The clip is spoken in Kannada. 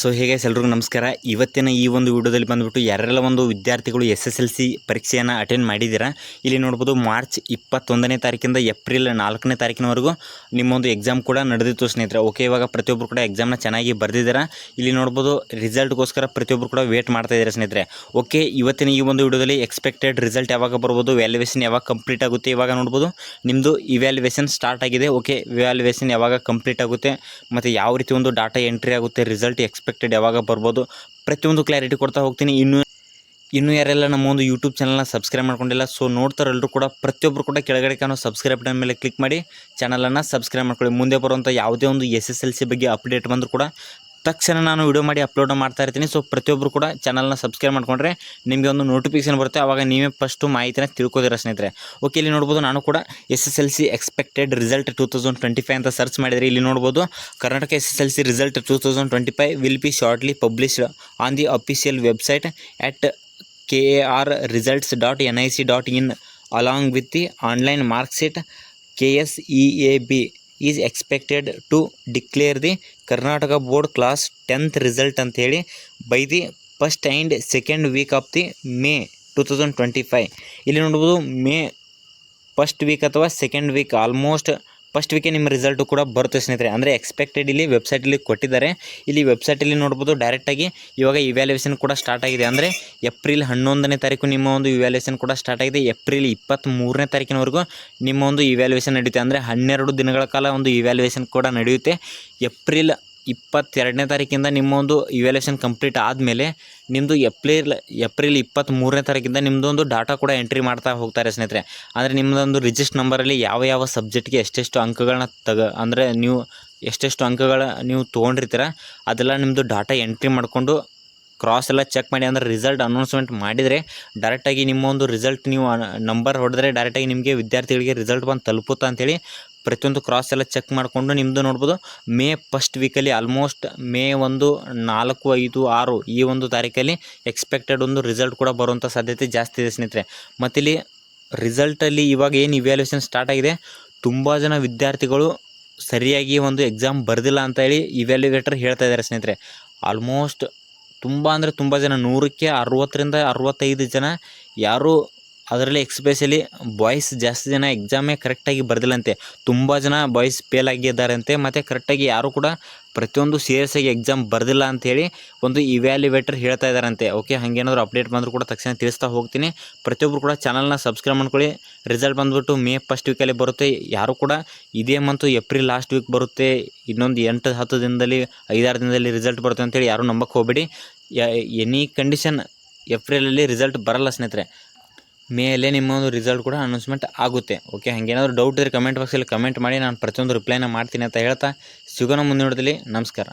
ಸೊ ಹೇಗೆ ಎಲ್ರಿಗೂ ನಮಸ್ಕಾರ. ಇವತ್ತಿನ ಈ ಒಂದು ವಿಡಿಯೋದಲ್ಲಿ ಬಂದುಬಿಟ್ಟು ಯಾರೆಲ್ಲ ಒಂದು ವಿದ್ಯಾರ್ಥಿಗಳು ಎಸ್ ಎಸ್ ಎಲ್ ಸಿ ಪರೀಕ್ಷೆಯನ್ನು ಅಟೆಂಡ್ ಮಾಡಿದ್ದೀರಾ, ಇಲ್ಲಿ ನೋಡ್ಬೋದು ಮಾರ್ಚ್ ಇಪ್ಪತ್ತೊಂದನೇ ತಾರೀಕಿಂದ ಏಪ್ರಿಲ್ ನಾಲ್ಕನೇ ತಾರೀಕಿನವರೆಗೂ ನಿಮ್ಮೊಂದು ಎಕ್ಸಾಮ್ ಕೂಡ ನಡೆದಿತ್ತು ಸ್ನೇಹಿತರೆ. ಓಕೆ ಇವಾಗ ಪ್ರತಿಯೊಬ್ಬರು ಕೂಡ ಎಕ್ಸಾಮ್ನ ಚೆನ್ನಾಗಿ ಬರೆದಿದ್ದೀರಾ? ಇಲ್ಲಿ ನೋಡ್ಬೋದು ರಿಸಲ್ಟ್ಗೋಸ್ಕರ ಪ್ರತಿಯೊಬ್ಬರು ಕೂಡ ವೇಟ್ ಮಾಡ್ತಾ ಇದ್ದಾರೆ ಸ್ನೇಹಿತರೆ. ಓಕೆ ಇವತ್ತಿನ ಈ ಒಂದು ವಿಡಿಯೋದಲ್ಲಿ ಎಕ್ಸ್ಪೆಕ್ಟೆಡ್ ರಿಸಲ್ಟ್ ಯಾವಾಗ ಬರ್ಬೋದು ವ್ಯಾಲ್ಯುವೇಷನ್ ಯಾವಾಗ ಕಂಪ್ಲೀಟ್ ಆಗುತ್ತೆ ಇವಾಗ ನೋಡ್ಬೋದು. ನಿಮ್ಮದು ಇವ್ಯಾಲ್ಯುವೇಷನ್ ಸ್ಟಾರ್ಟ್ ಆಗಿದೆ. ಓಕೆ ವ್ಯಾಲ್ಯುವೇಷನ್ ಯಾವಾಗ ಕಂಪ್ಲೀಟ್ ಆಗುತ್ತೆ, ಮತ್ತು ಯಾವ ರೀತಿ ಒಂದು ಡಾಟಾ ಎಂಟ್ರಿ ಆಗುತ್ತೆ ರಿಸಲ್ಟ್ ಎಕ್ಸ್ಪೆಕ್ಟೆಡ್ ಯಾವಾಗ ಬರ್ಬೋದು, ಪ್ರತಿಯೊಂದು ಕ್ಲಾರಿಟಿ ಕೊಡ್ತಾ ಹೋಗ್ತೀನಿ. ಇನ್ನು ಇನ್ನು ಯಾರೆಲ್ಲ ನಮ್ಮ ಒಂದು ಯೂಟ್ಯೂಬ್ ಚಾನಲ್ನ ಸಬ್ಸ್ಕ್ರೈಬ್ ಮಾಡ್ಕೊಂಡಿಲ್ಲ ಸೊ ನೋಡ್ತಾರೆಲ್ಲರೂ ಕೂಡ ಪ್ರತಿಯೊಬ್ಬರು ಕೂಡ ಕೆಳಗಡೆ ಕಾಣೋ ಸಬ್ಸ್ಕ್ರೈಬ್ ಬಟನ್ ಮೇಲೆ ಕ್ಲಿಕ್ ಮಾಡಿ ಚಾನಲನ್ನು ಸಬ್ಸ್ಕ್ರೈಬ್ ಮಾಡ್ಕೊಳ್ಳಿ. ಮುಂದೆ ಬರುವಂಥ ಯಾವುದೇ ಒಂದು ಎಸ್ ಎಸ್ ಎಲ್ ಸಿ ಬಗ್ಗೆ ಅಪ್ಡೇಟ್ ಬಂದರೂ ಕೂಡ ತಕ್ಷಣ ನಾನು ವಿಡಿಯೋ ಮಾಡಿ ಅಪ್ಲೋಡ್ ಮಾಡ್ತಾ ಇರ್ತೀನಿ. ಸೊ ಪ್ರತಿಯೊಬ್ಬರು ಕೂಡ ಚಾನಲ್ನ ಸಬ್ಸ್ಕ್ರೈಬ್ ಮಾಡ್ಕೊಂಡ್ರೆ ನಿಮಗೆ ಒಂದು ನೋಟಿಫಿಕೇಶನ್ ಬರುತ್ತೆ. ಆವಾಗ ನೀವೇ ಫಸ್ಟು ಮಾಹಿತಿನ ತಿಳ್ಕೋದಿರ ಸ್ನೇಹಿತರೆ. ಓಕೆ ಇಲ್ಲಿ ನೋಡ್ಬೋದು ನಾನು ಕೂಡ S S L C expected result two thousand twenty five ಅಂತ ಸರ್ಚ್ ಮಾಡಿದರೆ. ಇಲ್ಲಿ ನೋಡ್ಬೋದು Karnataka S S L C result two thousand twenty five will be shortly published on the official website at K A R results dot N I C dot in along with the online marksheet K S E A B is expected to declare the Karnataka board class tenth result ಅಂಥೇಳಿ by the first and second week of the May two thousand twenty five ಇಲ್ಲಿ ನೋಡ್ಬೋದು ಮೇ ಫಸ್ಟ್ ವೀಕ್ ಅಥವಾ ಸೆಕೆಂಡ್ ವೀಕ್ ಆಲ್ಮೋಸ್ಟ್ ಫಸ್ಟ್ ವೀಕೆ ನಿಮ್ಮ ರಿಸಲ್ಟು ಕೂಡ ಬರುತ್ತೆ ಸ್ನೇಹಿತರೆ. ಅಂದರೆ ಎಕ್ಸ್ಪೆಕ್ಟೆಡ್ ಇಲ್ಲಿ ವೆಬ್ಸೈಟಲ್ಲಿ ಕೊಟ್ಟಿದ್ದಾರೆ. ಇಲ್ಲಿ ವೆಬ್ಸೈಟಲ್ಲಿ ನೋಡ್ಬೋದು ಡೈರೆಕ್ಟಾಗಿ ಇವಾಗ ಇವ್ಯಾಲ್ಯೂಯೇಷನ್ ಕೂಡ ಸ್ಟಾರ್ಟ್ ಆಗಿದೆ. ಅಂದರೆ ಏಪ್ರಿಲ್ ಹನ್ನೊಂದನೇ ತಾರೀಕು ನಿಮ್ಮ ಒಂದು ಇವ್ಯಾಲ್ಯೂಯೇಷನ್ ಕೂಡ ಸ್ಟಾರ್ಟ್ ಆಗಿದೆ. ಏಪ್ರಿಲ್ ಇಪ್ಪತ್ತ್ಮೂರನೇ ತಾರೀಕಿನವರೆಗೂ ನಿಮ್ಮ ಒಂದು ಇವ್ಯಾಲ್ಯೂಯೇಷನ್ ನಡೆಯುತ್ತೆ. ಅಂದರೆ ಹನ್ನೆರಡು ದಿನಗಳ ಕಾಲ ಒಂದು ಇವ್ಯಾಲ್ಯೂಯೇಷನ್ ಕೂಡ ನಡೆಯುತ್ತೆ. ಏಪ್ರಿಲ್ ಇಪ್ಪತ್ತೆರಡನೇ ತಾರೀಕಿಂದ ನಿಮ್ಮ ಒಂದು ಇವ್ಯಾಲ್ಯೂಯೇಷನ್ ಕಂಪ್ಲೀಟ್ ಆದಮೇಲೆ ನಿಮ್ಮದು ಏಪ್ರಿಲ್ ಏಪ್ರಿಲ್ ಇಪ್ಪತ್ತ್ಮೂರನೇ ತಾರೀಕಿಂದ ನಿಮ್ಮದೊಂದು ಡಾಟಾ ಕೂಡ ಎಂಟ್ರಿ ಮಾಡ್ತಾ ಹೋಗ್ತಾರೆ ಸ್ನೇಹಿತರೆ. ಅಂದರೆ ನಿಮ್ಮದೊಂದು ರಿಜಿಸ್ಟ್ ನಂಬರಲ್ಲಿ ಯಾವ ಯಾವ ಸಬ್ಜೆಕ್ಟ್ಗೆ ಎಷ್ಟೆಷ್ಟು ಅಂಕಗಳನ್ನ ತಗ, ಅಂದರೆ ನೀವು ಎಷ್ಟೆಷ್ಟು ಅಂಕಗಳ ನೀವು ತೊಗೊಂಡಿರ್ತೀರ, ಅದೆಲ್ಲ ನಿಮ್ಮದು ಡಾಟಾ ಎಂಟ್ರಿ ಮಾಡಿಕೊಂಡು ಕ್ರಾಸ್ ಎಲ್ಲ ಚೆಕ್ ಮಾಡಿ, ಅಂದರೆ ರಿಸಲ್ಟ್ ಅನೌನ್ಸ್ಮೆಂಟ್ ಮಾಡಿದರೆ ಡೈರೆಕ್ಟಾಗಿ ನಿಮ್ಮ ಒಂದು ರಿಸಲ್ಟ್ ನೀವು ನಂಬರ್ ಹೊಡೆದ್ರೆ ಡೈರೆಕ್ಟಾಗಿ ನಿಮಗೆ ವಿದ್ಯಾರ್ಥಿಗಳಿಗೆ ರಿಸಲ್ಟ್ ಬಂದು ತಲುಪುತ್ತಾ ಅಂತೇಳಿ ಪ್ರತಿಯೊಂದು ಕ್ರಾಸ್ ಎಲ್ಲ ಚೆಕ್ ಮಾಡಿಕೊಂಡು ನಿಮ್ಮದು ನೋಡ್ಬೋದು. ಮೇ ಫಸ್ಟ್ ವೀಕಲ್ಲಿ ಆಲ್ಮೋಸ್ಟ್ ಮೇ ಒಂದು ನಾಲ್ಕು, ಐದು, ಆರು ಈ ಒಂದು ತಾರೀಕಲ್ಲಿ ಎಕ್ಸ್ಪೆಕ್ಟೆಡ್ ಒಂದು ರಿಸಲ್ಟ್ ಕೂಡ ಬರುವಂಥ ಸಾಧ್ಯತೆ ಜಾಸ್ತಿ ಇದೆ ಸ್ನೇಹಿತರೆ. ಮತ್ತಿಲ್ಲಿ ರಿಸಲ್ಟಲ್ಲಿ ಇವಾಗ ಏನು ಇವ್ಯಾಲ್ಯೂಷನ್ ಸ್ಟಾರ್ಟ್ ಆಗಿದೆ? ತುಂಬ ಜನ ವಿದ್ಯಾರ್ಥಿಗಳು ಸರಿಯಾಗಿ ಒಂದು ಎಕ್ಸಾಮ್ ಬರೆದಿಲ್ಲ ಅಂತ ಹೇಳಿ ಇವ್ಯಾಲ್ಯುವೇಟರ್ ಹೇಳ್ತಾ ಇದ್ದಾರೆ ಸ್ನೇಹಿತರೆ. ಆಲ್ಮೋಸ್ಟ್ ತುಂಬ ಅಂದರೆ ತುಂಬ ಜನ ನೂರಕ್ಕೆ ಅರವತ್ತರಿಂದ ಅರವತ್ತೈದು ಜನ ಯಾರು ಅದರಲ್ಲಿ ಎಕ್ಸ್ಪೆಷಲಿ ಬಾಯ್ಸ್ ಜಾಸ್ತಿ ಜನ ಎಕ್ಸಾಮೇ ಕರೆಕ್ಟಾಗಿ ಬರೆದಿಲ್ಲಂತೆ. ತುಂಬ ಜನ ಬಾಯ್ಸ್ ಫೇಲ್ ಆಗಿದ್ದಾರಂತೆ. ಮತ್ತು ಕರೆಕ್ಟಾಗಿ ಯಾರು ಕೂಡ ಪ್ರತಿಯೊಂದು ಸೀರಿಯಸ್ ಎಕ್ಸಾಮ್ ಬರೆದಿಲ್ಲ ಅಂಥೇಳಿ ಒಂದು ಇವ್ಯಾಲ್ಯುವೇಟರ್ ಹೇಳ್ತಾ ಇದ್ದಾರಂತೆ. ಓಕೆ ಹಾಗೇನಾದರೂ ಅಪ್ಡೇಟ್ ಬಂದರೂ ಕೂಡ ತಕ್ಷಣ ತಿಳಿಸ್ತಾ ಹೋಗ್ತೀನಿ. ಪ್ರತಿಯೊಬ್ಬರು ಕೂಡ ಚಾನಲ್ನ ಸಬ್ಸ್ಕ್ರೈಬ್ ಮಾಡ್ಕೊಳ್ಳಿ. ರಿಸಲ್ಟ್ ಬಂದುಬಿಟ್ಟು ಮೇ ಫಸ್ಟ್ ವೀಕಲ್ಲಿ ಬರುತ್ತೆ. ಯಾರು ಕೂಡ ಇದೇ ಮಂತು ಏಪ್ರಿಲ್ ಲಾಸ್ಟ್ ವೀಕ್ ಬರುತ್ತೆ. ಇನ್ನೊಂದು ಎಂಟು, ಹತ್ತು ದಿನದಲ್ಲಿ, ಐದಾರು ದಿನದಲ್ಲಿ ರಿಸಲ್ಟ್ ಬರುತ್ತೆ ಅಂತೇಳಿ ಯಾರೂ ನಂಬಕ್ಕೆ ಹೋಗಬೇಡಿ. ಎನಿ ಕಂಡೀಷನ್ ಏಪ್ರಿಲಲ್ಲಿ ರಿಸಲ್ಟ್ ಬರಲ್ಲ ಸ್ನೇಹಿತರೆ. ಮೇಲೆ ನಿಮ್ಮ ಒಂದು ರಿಸಲ್ಟ್ ಕೂಡ ಅನೌನ್ಸ್ಮೆಂಟ್ ಆಗುತ್ತೆ. ಓಕೆ ಹಾಗೇನಾದರೂ ಡೌಟ್ ಇದ್ರೆ ಕಮೆಂಟ್ ಬಾಕ್ಸಲ್ಲಿ ಕಮೆಂಟ್ ಮಾಡಿ, ನಾನು ಪ್ರತಿಯೊಂದು ರಿಪ್ಲೈನ ಮಾಡ್ತೀನಿ ಅಂತ ಹೇಳ್ತಾ, ಸಿಗೋಣ ಮುಂದಿನ ನೋಡಿದಲ್ಲಿ ನಮಸ್ಕಾರ.